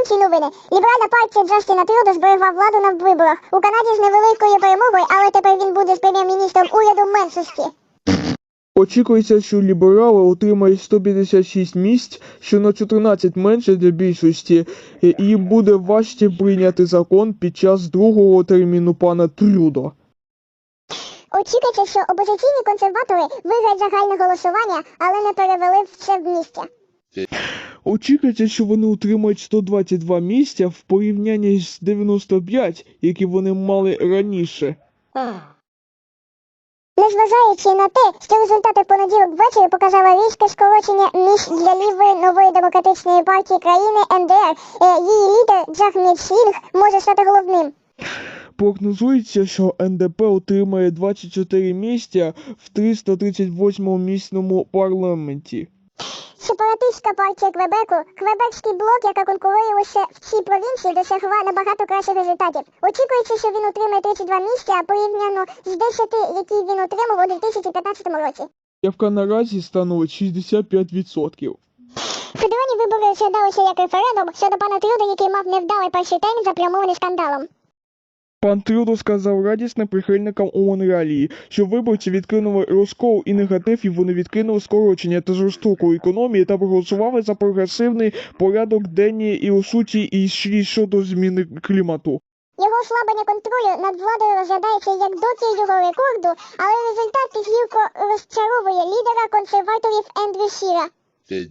інші новини. Ліберальна партія Джастіна Трюдо зберегла владу на виборах. У Канаді з невеликою перемогою, але тепер він буде з прем'єр-міністром уряду меншості. Очікується, що ліберали отримають 156 місць, що на 14 менше для більшості, і їм буде важче прийняти закон під час другого терміну пана Трюдо. Очікується, що опозиційні консерватори виграють загальне голосування, але не перевели все в місті. Очікується, що вони отримають 122 місця в порівнянні з 95, які вони мали раніше. Незважаючи на те, що результати понеділок ввечері показали різке скорочення місць для лівої нової демократичної партії країни НДР, е, її лідер Джах Мітслінг може стати головним. Прогнозується, що НДП отримає 24 місця в 338 місному парламенті. Сепаратистська партія Квебеку, Квебекський блок, яка конкурує лише в цій провінції, досягла набагато кращих результатів. Очікується, що він отримає 32 місця порівняно з 10, які він отримав у 2015 році. Явка наразі становить 65%. Федеральні вибори розглядалися як референдум щодо пана Трюда, який мав невдалий перший термін, заплямований скандалом. Пан Трюдо сказав радісним прихильникам у Монреалі, що виборці відкинули розкол і негатив, і вони відкинули скорочення та жорстоку економії та проголосували за прогресивний порядок денний і у суті і щодо зміни клімату. Його ослаблення контролю над владою розглядається як докір його рекорду, але результат гірко розчаровує лідера консерваторів Ендрю Шіра.